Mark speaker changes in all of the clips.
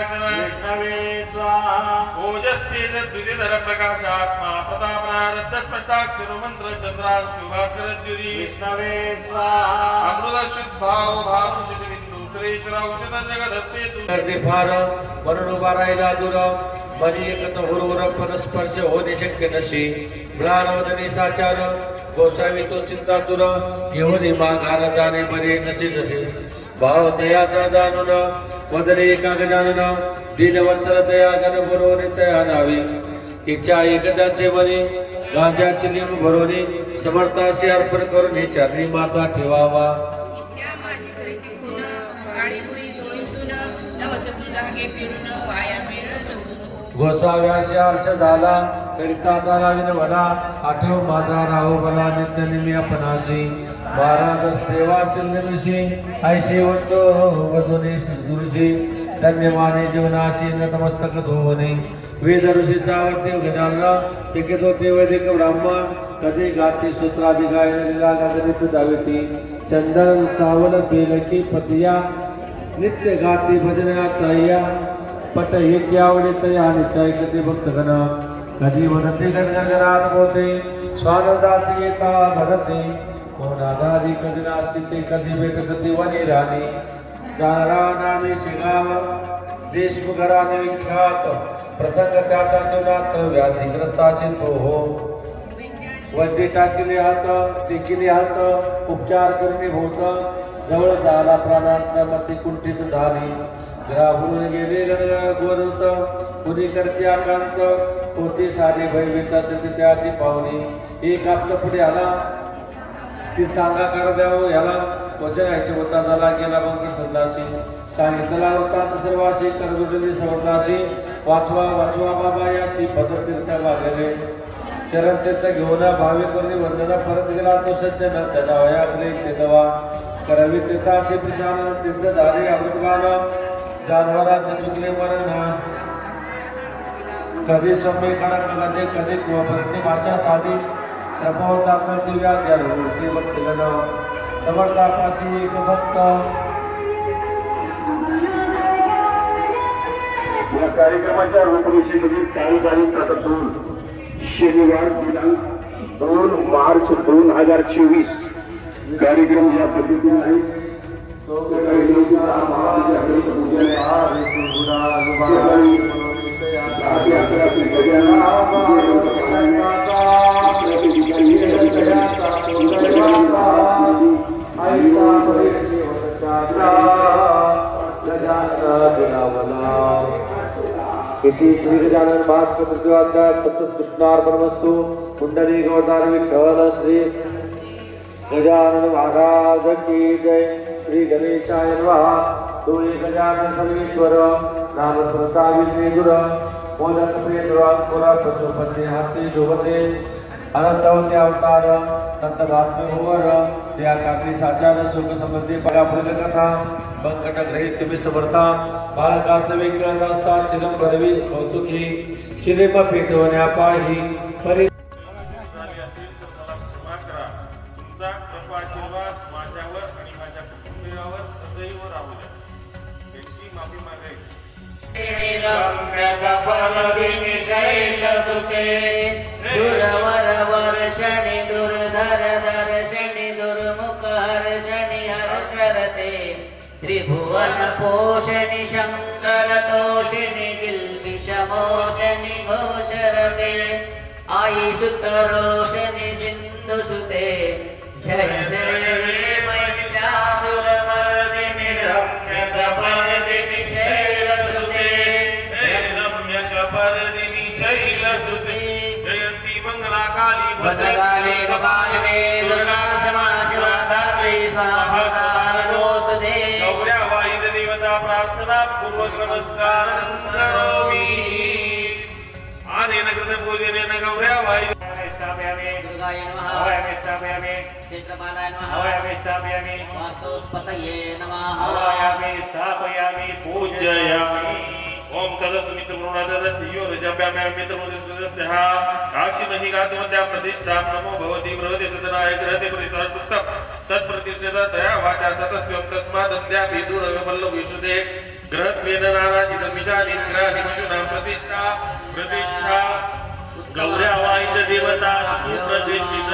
Speaker 1: विष्णवे स्वाहा
Speaker 2: ओजस्तेज द्विजधर प्रकाशात्मा प्रतापनारद्ध स्पष्टाक्षर मंत्र चंद्रांशु भास्कर द्युरी
Speaker 1: विष्णवे स्वाहा
Speaker 2: अमृत शुद्ध भाव भानु शिष बिंदू सुरेश्वर औषध जगदस्य
Speaker 3: फार म्हणून उभा राहिला दूर मनी एकत हुरहुर पदस्पर्श होणे शक्य नशी म्लानवदनी साचार गोसावी तो चिंता दूर घेऊन माघार जाणे बरे नसे जसे भाव दयाचा जाणून वदने एका गजानन दया गण भरवणे तया नावे इच्छा एकदाचे मने गाजाचे लिंब भरवणे समर्थाशी अर्पण करून हे चरणी माता ठेवावा. गोसाव्याशी अर्श झाला करिता राजन भला आठव माझा राहो भला नित्य निमी आपणाशी. महाराज देवाचे निमिषी ऐशी वंतो वधुने दुरुषी धन्यमाने जीवनाशी नतमस्तक धोवणे वेद ऋषीचा वरती गजानना शिकेतो ते वैदिक ब्राह्मण कधी गाती सूत्रादि गायन लीला गागरित दाविती चंदन चावल बेलकी पतिया नित्य गाती भजना या पट हेची तया या नित्य ऐकते भक्तगण. कधी म्हणते गणगणात होते स्वानंदाती येता भरते. कोणादारी कधी नास्ती ते कधी भेट कधी वनी राणी. जाणरा नामे शिगाव देशमुखराने विख्यात. प्रसंग त्याचा जुनात व्याधिग्रस्ताचे तो हो. वैद्य टाकिले हात टेकिले हात उपचार करणे होत. जवळ झाला प्राणांत मती कुंठित झाली. ग्राहून गेले गणगण गोरत. कुणी करते आकांत? होते सारे भयभीतात त्याची पाहुणी एक आपलं पुढे आला. तीर्थांगा कर द्यावं याला वचन ऐसे होता झाला गेला मग संदासी सांगितला होता सर्वाशी करदुडली सवताशी वाचवा वाचवा बाबा याशी पदतीर्थ वागले चरण तीर्थ घेऊन भावे करून वंदना परत गेला तो न त्याच्या वया आपले दवा. करवी तीर्थाशी पिशान तीर्थ धारे अमृतवान जानवराचे चुकले मरण. कधी सोपे कडक कधी कधी भाषा साधी. प्रभावता दिव्या ज्ञानमूर्ती भक्तगण समर्थापाशी एक भक्त
Speaker 4: या कार्यक्रमाच्या रूपरेषेमध्ये काही तारीख आता दोन शनिवार दिनांक दोन मार्च दोन हज़ार चोवीस कार्यक्रम या पद्धतीने आहे ते
Speaker 3: इति श्री भास्कर प्रतिवाद्या सतत कुंडली गौदार विठ्ठल श्री गजानन महाराज की जय श्री गणेशाय नमः। दोये गजानन सर्वेश्वर नाम स्मृता विष्णु गुर मोदक प्रिय दुरात्पुरा पशुपती हाती जोगते अनंतवते अवतार संत होवर त्या काकडी साचार सुख समृद्धी फुल कथा बंकट ग्रहित तुम्ही समर्था बालकास विकळत असता चिदंबरवी कौतुकी चिरेम पेटवण्या पाही परि
Speaker 2: तुमचा कृपा आशीर्वाद माझ्यावर आणि माझ्या कुटुंबियावर सदैव राहू द्या. याची माफी मागायची.
Speaker 1: दुरवर वर शनि दुर धर धर शनि दुर्मुख हर शनि हर शरते। त्रिभुवन पोषणि शङ्कर तोषिणि गिल्बिषमोषणि घोषरते आयि सुत रोषणि सिन्धुसुते। जय जय भद्रकाले कपालिने दुर्गा क्षमा शिवा धात्री स्वाहा नमोस्तुते
Speaker 2: गौऱ्या देवता प्रार्थना पूर्वक नमस्कार करोमि। आनेन कृत पूजनेन गौऱ्या वाहिद स्थापयामि
Speaker 1: दुर्गाय नमः।
Speaker 2: हवयामि स्थापयामि
Speaker 1: क्षेत्रपालाय नमः।
Speaker 2: हवयामि स्थापयामि
Speaker 1: वास्तुस्पतये नमः।
Speaker 2: हवयामि स्थापयामि पूजयामि। ओमचाच मित्र गुरुनाथाच यो रजाभ्याम्या मित्र गुरुदेवस्ते हा। काशी मही गातवत्या प्रतिष्ठा नमो भवती सदना एक रहते प्रतितरस्तम तत्प्रतिष्ठेता तया वाचा सतस्त्वं तस्मादत्या भेदुरगपल्लव विशुदे ग्रहत्वेन नानाजिदमिषादिग्राधिमशूनां प्रतिष्ठा। प्रतिष्ठा। गौर्या वाईच देवता सुप्रद्विष्ठित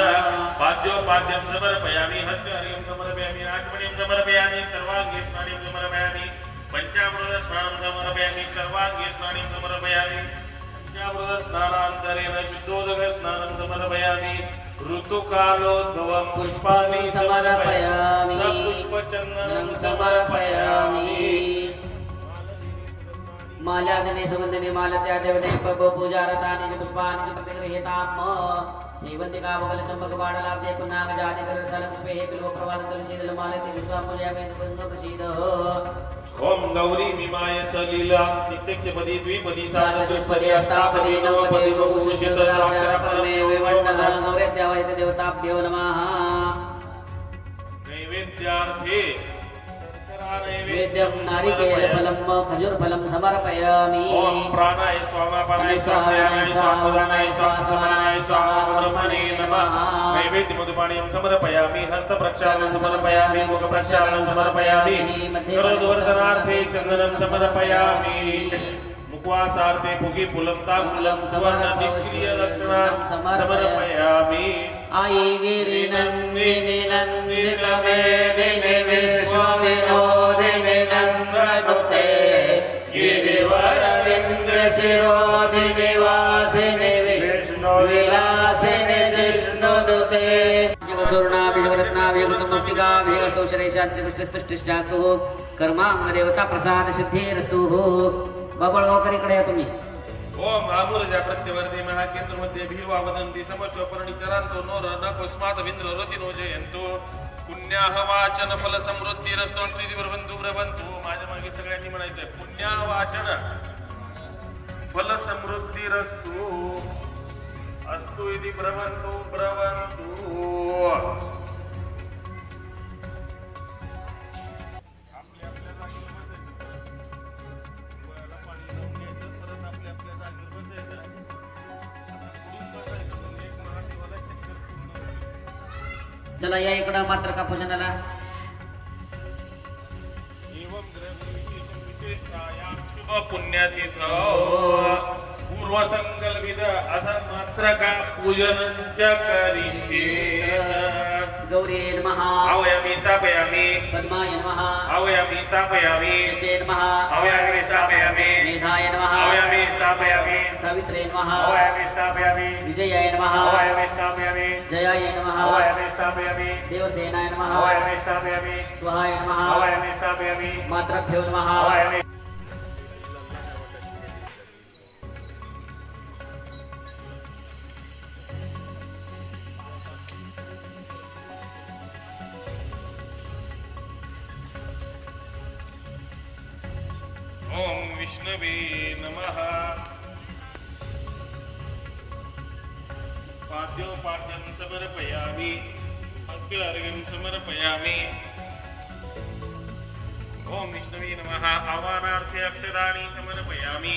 Speaker 2: पाद्योपाद्यं समर्पयामि हत्य हरिं समर्पयामि आत्मनिं समर्पयामि सर्वाङ्गेष्णानिं समर्पयामि। पंचामृत समर्पयामि सर्वाङ्गे स्नानिं समर्पयामि। स्नानान्तरेण शुद्धोदक स्नानं समर्पयामि ऋतुकालोद्भवं पुष्पाणि
Speaker 1: समर्पयामि।
Speaker 2: सपुष्पचन्दनं
Speaker 1: समर्पयामि। माल्यादिने सुगन्धिने मालत्या देवते पब पूजारतानि च पुष्पाणि च प्रतिगृहीताम् सेवन्तिका वकल चम्पक बाणलाब्धे पुनाग जाति कर सलम पुष्पे बिल्व प्रवाल तुलसीदल मालति विश्वा पूजयामि सुगन्ध प्रसीद
Speaker 2: ओम गौरी मिमाय सलीला नित्यक्ष नित्यक्षपदी द्विपदी
Speaker 1: साचतुष्पदे अष्टापदे नवपदे बहुशुष्य सहस्राक्षरपरमे विवण्णः गौरेद्यावैत देवताभ्यो नमः
Speaker 2: नैवेद्यार्थे
Speaker 1: वेद्यं नारिकेलफलं खजुरफलं समर्पयामि।
Speaker 2: ओम प्राणाय स्वाहा पानाय स्वाहा स्वाहा उदानाय स्वाहा समानाय स्वाहा ब्रह्मणे नमः। नैवेद्य मधुपाणीयं समर्पयामि हस्त प्रक्षालनं समर्पयामि मुख प्रक्षालनं समर्पयामि। करोदवर्धनार्थे चन्दनं समर्पयामि। मुखवासार्थे पुगे पुलं ताकुलं सुवर्ण निष्क्रिय लक्षणां समर्पयामि।
Speaker 1: आई गिरिनन्दिनि नन्दितमेदिनि विश्वविनोदिनि नन्द्रनुते गिरिवरविन्द्रशिरोदिनि वासिनि विष्णुविलासिनि जिष्णुनुते शरैशान्तिपुष्टिस्तुष्टिश्चास्तु कर्माङ्गदेवता प्रसाद सिद्धिरस्तु बबळगावकर इकडे या तुम्ही.
Speaker 2: ओम रामूर्जा प्रत्यवर्ती महाकेंद्रमध्ये भीर्वा वदंती समश्व परिचरांतो नोर नकोस्मात विंद्र रतिनो जयंतो. पुण्याह वाचन फल समृद्धी रस्तो प्रबंधू प्रबंधू. माझ्या मागे सगळ्यांनी म्हणायचंय पुण्याह वाचन फल समृद्धी रस्तू अस्तु इति प्रबंधू प्रबंधू.
Speaker 1: चला या इकडं मात्र
Speaker 2: का पूजनाला पुण्यातीत पूर्वसंकल्पित अथ मात्र का पूजनंच करिष्ये.
Speaker 1: गौरी नमः
Speaker 2: आवयामि स्थापयामि
Speaker 1: पद्माय नमः
Speaker 2: आवयामि स्थापयामि
Speaker 1: शुचे नमः
Speaker 2: आवयामि स्थापयामि
Speaker 1: मेधाय नमः
Speaker 2: आवयामि स्थापयामि
Speaker 1: सावित्रे नमः
Speaker 2: आवयामि स्थापयामि
Speaker 1: विजयाय नमः
Speaker 2: आवयामि स्थापयामि
Speaker 1: जयाय नमः
Speaker 2: आवयामि स्थापयामि
Speaker 1: देवसेनाय नमः
Speaker 2: आवयामि स्थापयामि
Speaker 1: स्वाहाय नमः
Speaker 2: आवयामि स्थापयामि
Speaker 1: मातृभ्यो नमः
Speaker 2: आवयामि पाद्योपाद्यं समर्पयामि हस्त्यर्घ्यं समर्पयामि ॐ विष्णवे नमः। आह्वानार्थे अक्षराणि समर्पयामि।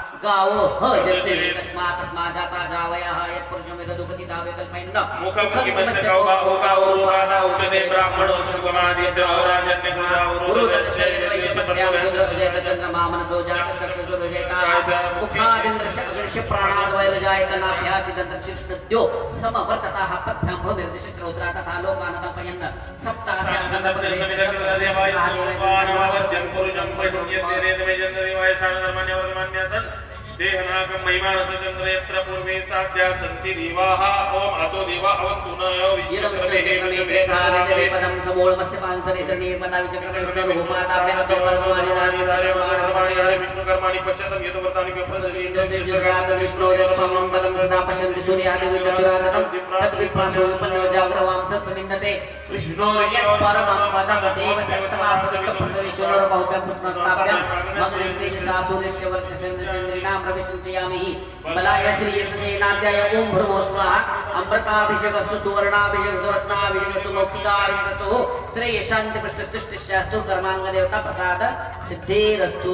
Speaker 1: गावो ह जन्ते तस्मात् तस्मात् जाता जावयः यत्पुरुषं वेददुःखति दावे कल्पयन्न
Speaker 2: मुखमुखिमस्य कौबाहुकावरूपाना उच्यते ब्राह्मणो सुगमादिस्य
Speaker 1: मुखादिन्द्रशकृष्यप्राणाद्वैरजायतनाभ्यासिदन्तर्शिष्णद्यो समवर्तताः पथ्यां भूमिर्दिशश्रोत्रा तथा लोकानकल्पयन्
Speaker 2: पुरुषं पशुं यद्देवाय स्थानधर्मान्यवर्तमान्यासन् देहनाकं महिमानसचन्द्र यत्र पूर्वे साध्या सन्ति देवाः ओम अतो देवा अवन्तु न यो विचक्रमे
Speaker 1: पदम समूलमस्य पांसरितनीर्मता विचक्रमेश्वरूपाताभ्य अतो
Speaker 2: विष्णुकर्माणि पश्यतं यतो व्रतानि
Speaker 1: पदम विष्णोरेकमं पदं सदा पश्यन्ति सूर्यादिविचक्षुरादनं तद्विप्रासोपन्यो जागरवांसस्मिन्नते विष्णो यत्परमं पदं देव सप्तमासक्तप्रसरीश्वरोर्बहुभ्यं पुष्पस्ताभ्यं मगरिस्तेजसा सूर्यस्य वर्तचन्द्रिणां प्रविशञ्चयामि। बलाय श्रीयशसेनाध्याय ॐ भ्रुवो स्वाहा। अमृताभिषेकस्तु सुवर्णाभिषेकस्तु रत्नाभिषेकस्तु मौक्तिकाभिषेकस्तु श्रेयशान्तिपृष्टस्तुष्टिश्चास्तु कर्माङ्गदेवता प्रसाद सिद्धिरस्तु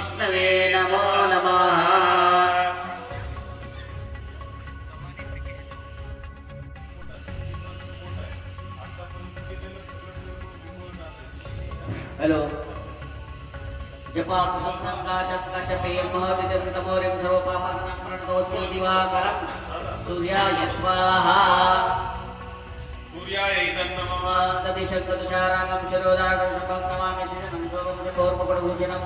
Speaker 2: विष्णवे नमो नमः।
Speaker 1: हॅलो। जपा संकाशकाशपे महदिदन्तमोरिं सर्वपापघ्नं प्रणतोऽस्मि दिवाकरं। सूर्याय स्वाहा। तदिशङ्कतुषारागं शिरोदागं शपं नमामि शिशनं शोभं शपोर्पकुटभूषणं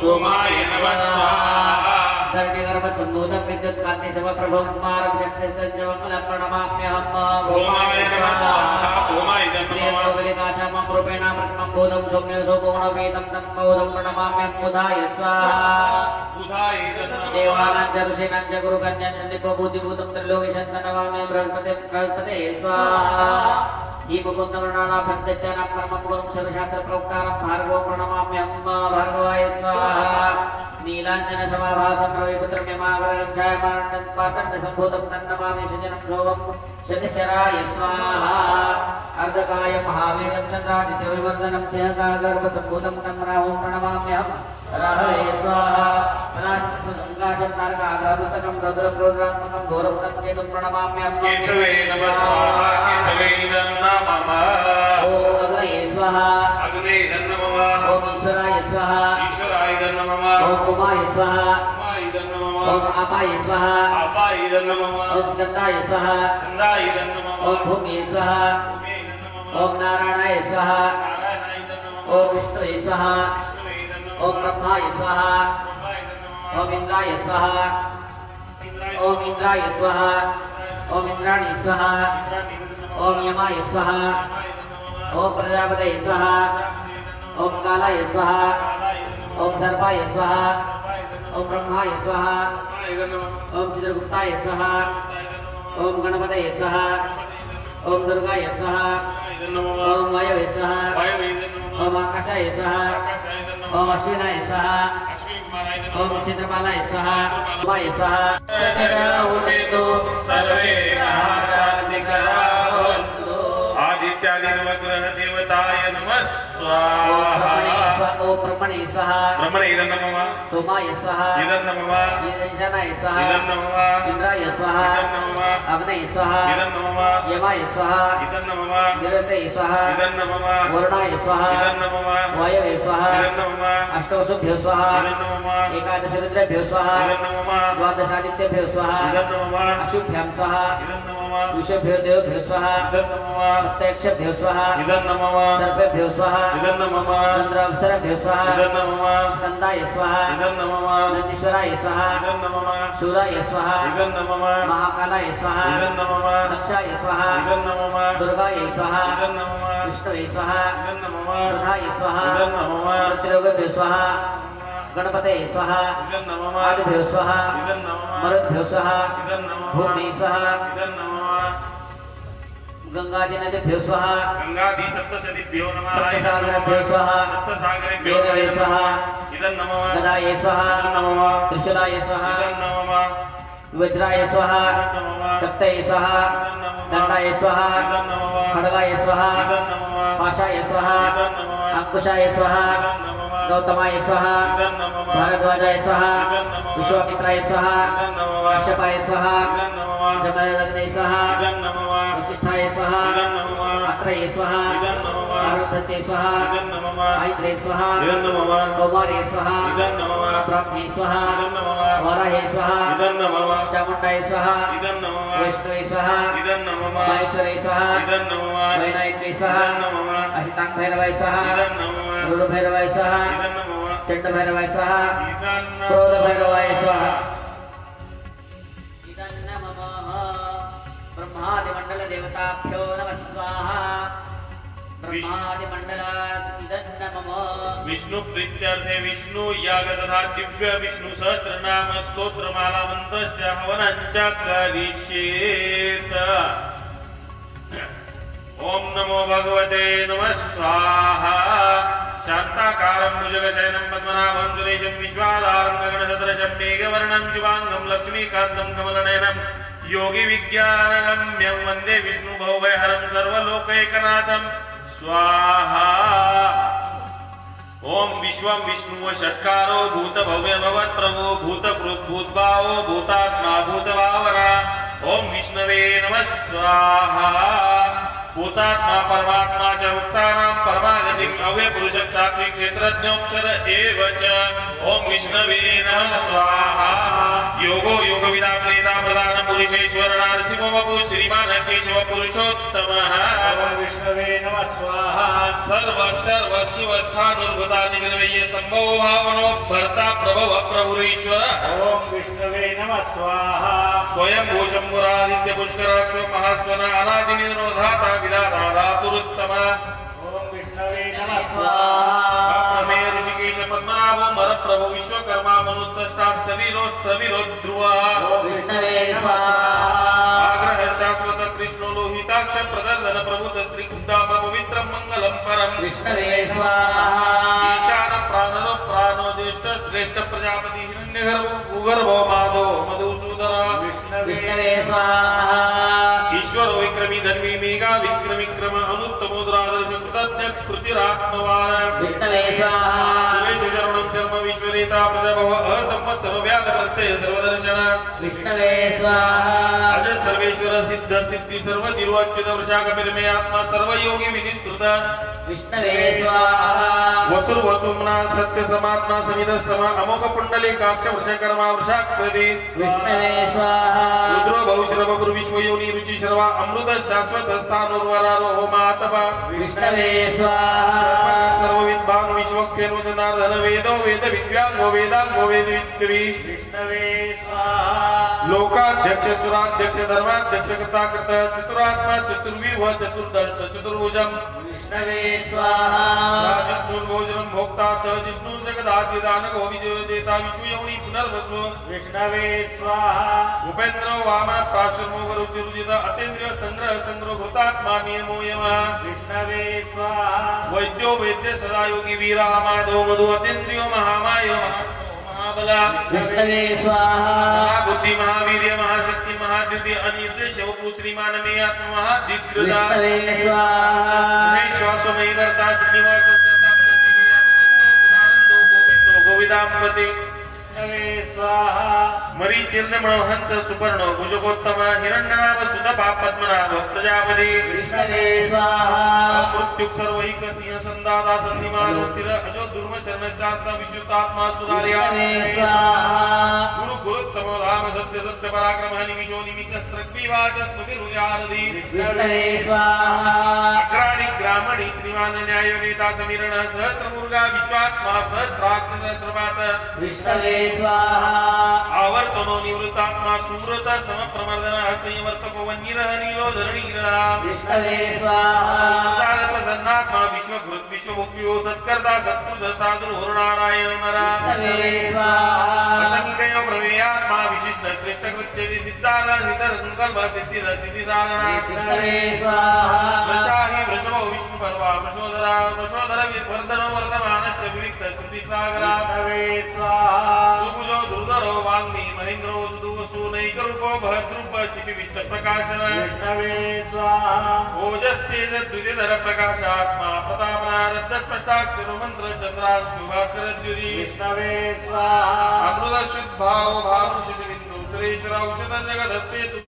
Speaker 2: सोमाय नमः स्वाहा
Speaker 1: धरणिगर्भसम्भूतं विद्युत्कान्ति समप्रभुं कुमारं षट्सञ्जमङ्गलं प्रणमाम्यहं
Speaker 2: ओमाय नमः स्वाहा ओमाय इदं नमः
Speaker 1: प्रियङ्गलिकाशामं रूपेण प्रथमं बोधं सौम्यसोपोणवेदं तं बोधं प्रणमाम्यं बुधाय स्वाहा
Speaker 2: बुधाय इदं नमः
Speaker 1: देवानां च ऋषीणां च गुरुकन्यां च नित्यभूतिभूतं त्रिलोकीशं नमामि बृहस्पते बृहस्पते स्वाहा ही मुकुन्दवर्णानाभ्यर्थ्यनां नीलाञ्जनसमाभासं रविपुत्रम्यमागरं छायमानन्दं पातण्डसम्भूतं तन्नमामि सजनं शोभं शतिशराय स्वाहा अर्धकाय महावीरं चन्द्रादित्यविवर्धनं सिंहकागर्भसम्भूतं तं राहुं प्रणमाम्यहं राहवे स्वाहा पलाशपुष्पसङ्काशं तारकाग्रपुस्तकं रौद्रप्रोद्रात्मकं घोरपुटं केतुं प्रणमाम्यहं
Speaker 2: स्वाहा अग्ने नमः
Speaker 1: ॐ ईश्वराय स्वाहा
Speaker 2: ईश्वराय नमः
Speaker 1: ॐ उमाय स्वाहा
Speaker 2: उमाय नमः
Speaker 1: ॐ आपाय स्वाहा
Speaker 2: आपाय नमः
Speaker 1: ॐ स्कन्दाय स्वाहा
Speaker 2: स्कन्दाय नमः
Speaker 1: स्वाहा
Speaker 2: भूमे नमः
Speaker 1: ॐ नारायणाय स्वाहा ॐ विष्णुवे स्वाहा ॐ ब्रह्माय स्वाहा
Speaker 2: ब्रह्माय इदं नमः
Speaker 1: ॐ इन्द्राय स्वाहा
Speaker 2: इन्द्राय
Speaker 1: ॐ स्वाहा ॐ इन्द्राणी स्वाहा ॐ यमाय स्वाहा ॐ प्रजापतये स्वाहा ॐ कालाय स्वाहा ॐ सर्पाय स्वाहा ॐ ब्रह्माय स्वाहा ॐ चित्रगुप्ताय स्वाहा ॐ गणपतये स्वाहा ॐ दुर्गाय स्वाहा ॐ वायवे स्वाहा ॐ आकाशाय स्वाहा
Speaker 2: इदं
Speaker 1: अश्विनाय स्वाहा
Speaker 2: नमः
Speaker 1: चित्रपालाय स्वाहा स्वाहा
Speaker 2: सर्वे आदित्यादि नवग्रह देवताय नमः स्वाहा
Speaker 1: ॐ ब्रह्मणे स्वाहा
Speaker 2: ब्रह्मणे इदं नमः
Speaker 1: सोमाय स्वाहा
Speaker 2: इदं नमः
Speaker 1: ईशानाय स्वाहा
Speaker 2: इदं नमः
Speaker 1: इन्द्राय स्वाहा
Speaker 2: इदं नमः
Speaker 1: अग्नये स्वाहा
Speaker 2: इदं नमः
Speaker 1: यमाय स्वाहा
Speaker 2: इदं नमः
Speaker 1: गिरतये स्वाहा
Speaker 2: इदं नमः
Speaker 1: वरुणाय स्वाहा
Speaker 2: इदं नमः
Speaker 1: वायवे स्वाहा
Speaker 2: इदं नमः
Speaker 1: अष्टवसुभ्यो स्वाहा
Speaker 2: इदं नमः
Speaker 1: एकादशरुद्रेभ्यो स्वाहा
Speaker 2: इदं नमः
Speaker 1: द्वादशादित्यभ्यो स्वाहा
Speaker 2: इदं नमः
Speaker 1: अशुभ्यां स्वाहा
Speaker 2: इदं नमः
Speaker 1: ऋषभ्यो
Speaker 2: इदं नमः
Speaker 1: सप्तयक्षभ्यो स्वाहा सर्पेभ्यो
Speaker 2: नमः
Speaker 1: चन्द्रावसरभ्यो स्वाहा स्कन्दाय
Speaker 2: नमः
Speaker 1: नन्दीश्वराय
Speaker 2: नमः
Speaker 1: शूराय
Speaker 2: नमः
Speaker 1: महाकालाय
Speaker 2: नमः
Speaker 1: दक्षाय
Speaker 2: नमः
Speaker 1: दुर्गाय
Speaker 2: नमः
Speaker 1: विष्णवे सुधाय स्वाहा
Speaker 2: इदं नमः इदं नमः
Speaker 1: आदिभ्यो स्वाहा मरुद्भ्यो भूमि
Speaker 2: नमः
Speaker 1: गङ्गादिनदिभ्यो सप्तसागरेभ्यो वेदवे गदाये त्रिशूलाय वज्राय
Speaker 2: नमः
Speaker 1: दण्डाय खड्गाय पाशाय अङ्कुशाय गौतमाय स्वाहा भारद्वाजाय स्वाहा विश्वामित्राय स्वाहा कश्यपाय स्वाहा जमदग्ने स्वाहा वशिष्ठाय स्वाहा अत्रये स्वाहा
Speaker 2: नमः
Speaker 1: स्वाहा आयत्रे स्वाहा कौमारे स्वाहा
Speaker 2: इदं
Speaker 1: स्वाहा
Speaker 2: इदं
Speaker 1: स्वाहा
Speaker 2: इदं
Speaker 1: स्वाहा वैष्णवे स्वाहा महेश्वरे स्वाहा वैनायके स्वाहा अशितांग भैरवाय स्वाहा
Speaker 2: इदं
Speaker 1: भैरवाय स्वाहा चंड भैरवाय स्वाहा क्रोध भैरवाय स्वाहा ब्रह्मादिमण्डल देवताभ्यो नमः स्वाहा
Speaker 2: विष्णु प्रीत्यर्थे विष्णु याग तथा दिव्य विष्णु सहस्र नाम स्तोत्र माला मंत्रस्य हवनांच्या करिष्येत ओम नमो भगवते नमः स्वाहा। शान्ताकारं भुजगशयनं पद्मनाभं सुरेशं विश्वाधारं गगनसदृशं मेघवर्णं शिवाङ्गं लक्ष्मीकान्तं कमलनयनं योगिविज्ञानगम्यं वन्दे विष्णुभवभयहरं सर्वलोकैकनाथम्। स्वाहा। ओम विश्वम विष्णु षटकारो भूत भव्य भवत प्रभु भूत कृत भूतभावो भूतात्मा भूतभावरा। ओम विष्णवे नमः स्वाहा। भूतात्मा परमात्मा च मुक्तानां परमागतिम् अव्य पुरुष साक्षी क्षेत्रज्ञोक्षर एव च। ओम विष्णवे नमः स्वाहा। योगो योग विदा प्रेता प्रधान पुरुषेश्वर नरसिंह बभु श्रीमान केशव पुरुषोत्तमः।
Speaker 3: ओम विष्णवे नमः स्वाहा।
Speaker 2: सर्व सर्व शिव स्थानुर्भूता निर्वय संभव भावनो भर्ता प्रभव प्रभुरीश्वर।
Speaker 3: ओम विष्णवे नमः स्वाहा।
Speaker 2: स्वयं भूषंबुरादित्य पुष्कराक्ष महास्वन अनादिनी धाता विधाता धातुरुत्तम
Speaker 3: ओम विष्णवे नमः
Speaker 1: स्वाहा
Speaker 2: मे ऋषिकेश पद्मनाभो मर प्रभु विश्वकर्मा मनुत्तष्टा स्थविरो स्थविरो ध्रुव
Speaker 1: विष्णवे स्वाहा
Speaker 2: आग्रह शाश्वत कृष्ण लोहिताक्ष प्रदर्दन प्रभुत स्त्री कुन्दाम पवित्रं मंगलम परम
Speaker 1: विष्णवे स्वाहा
Speaker 2: ईशान प्राणो प्राणो ज्येष्ठ श्रेष्ठ प्रजापती हिरण्यगर्भ भूगर्भो माधव मधुसूदर
Speaker 1: विष्णवे स्वाहा विष्णवे स्वाहा
Speaker 2: शरणं शर्म विश्वरेता प्रजभव असंवत्सर व्याध प्रत्यय सर्वदर्शन
Speaker 1: विष्णवे स्वाहा
Speaker 2: अज सर्वेश्वर सिद्ध सिद्धी सर्व निर्वच्युत आत्मा
Speaker 1: विष्णवे स्वाहा।
Speaker 2: वसुर वसुमना सत्य समात्मा समित सम अमोघ पुंडली काक्ष वृषकर्मा वृषाकृती
Speaker 1: विष्णवे स्वाहा।
Speaker 2: रुद्र भविष्य गुरु विश्व योनी रुचि शर्वा अमृत शाश्वत स्थानुर्वरारो हो मातपा
Speaker 1: विष्णवे स्वाहा।
Speaker 2: सर्व विद्वान विश्वक्षेण जनार्दन वेदो वेद विद्यांगो वेदांगो वेद
Speaker 3: विष्णवे स्वाहा।
Speaker 2: लोकाध्यक्ष सुराध्यक्ष धर्माध्यक्ष कृता कृत चतुरात्मा चतुर्विव चतुर्दष्ट चतुर्भुजम
Speaker 1: विष्णवे स्वाहा।
Speaker 2: विष्णुर्भोजनं भोक्ता स जिष्णु जगदाचिदान गो विजयजेता विश्वयोनि पुनर्वसु
Speaker 3: विष्णवे स्वाहा।
Speaker 2: उपेंद्र वामन अतेन्द्रिय संग्रह संग्रह भूतात्मा नियमो यमः।
Speaker 3: विष्णवे स्वाहा।
Speaker 2: वैद्यो वैद्य सदा योगी वीरा माधव मधु अतेन्द्रियो महामाय। महाबला।
Speaker 1: विष्णवे स्वाहा।
Speaker 2: महाबुद्धि महावीर्य महाशक्ति महाद्युति अनिर्देश श्रीमान मे आत्म महादिग्रता
Speaker 1: विष्णवे स्वाहा।
Speaker 2: श्वासमयी वर्ता श्रीनिवास मरी चिन्मण हंस सुपर्ण भुजगोत्तम हिरण्यनाभ सुतपा पद्मनाभ प्रजापति।
Speaker 1: विष्णवे स्वाहा।
Speaker 2: मृत्युक सर्वैक सिंह संदादा संधिमान स्थिर अजो दुर्म शरण शास्त्र विश्वतात्मा सुधार्या गुरु गुरुत्तम धाम सत्य सत्य पराक्रम निमिषो निमिषस्त्रग्विवाच स्मृति हृदयादि
Speaker 1: विष्णवे स्वाहा।
Speaker 2: अग्राणि ग्रामणि श्रीमान न्याय नेता समीरण सहस्र मुर्गा
Speaker 1: स्वाहा।
Speaker 2: आवर्तनो निवृत्तात्मा सुमृत समप्रमर्दन संवर्तको वन्यरः नीलो धरणीरः
Speaker 1: विष्णवे स्वाहा।
Speaker 2: प्रसन्नात्मा विश्वभृत विश्वभुक्यो सत्कर्ता सत्कृत साधु नारायण नरः
Speaker 1: विष्णवे स्वाहा।
Speaker 2: विशिष्ट श्रेष्ठ कृच्छेदी सिद्धार्थ सिद्ध संकल्प सिद्धिद सिद्धि साधना
Speaker 1: विष्णवे स्वाहा।
Speaker 2: वृषाहि वृषभो विष्णु पर्वा वृषोदरा वृषोदर वर्धनो वर्धमानस्य विविक्त स्तुति सागरा
Speaker 3: विष्णवे स्वाहा।
Speaker 2: सुभुजो द्रुत सुंदरो वाङ्मी महेन्द्रो सुदुवसु नैकरूपो भद्रूप शिपि विष्ट प्रकाशन
Speaker 3: विष्णवे स्वाहा।
Speaker 2: ओजस्तेज द्विजधर प्रकाशात्मा प्रतापनारद्ध स्पष्टाक्षरो मंत्र